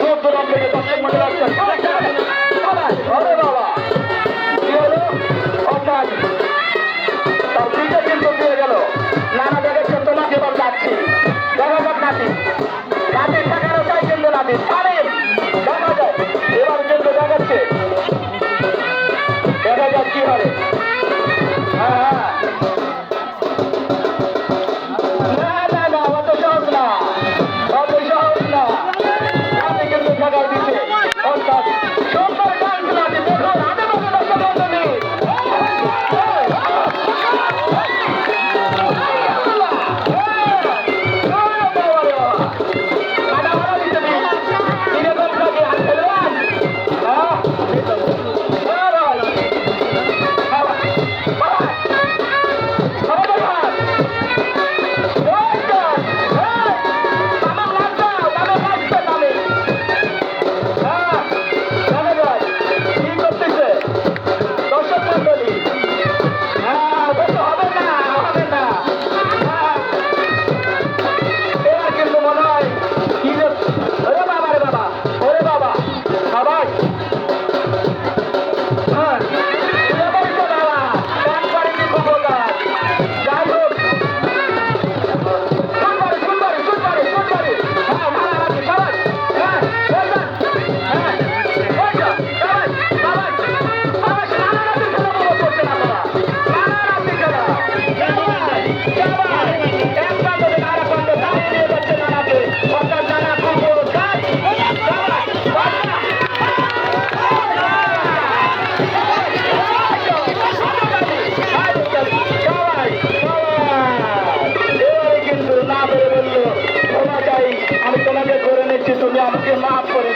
দূর দূরান্ত থেকে Woo! माफ करो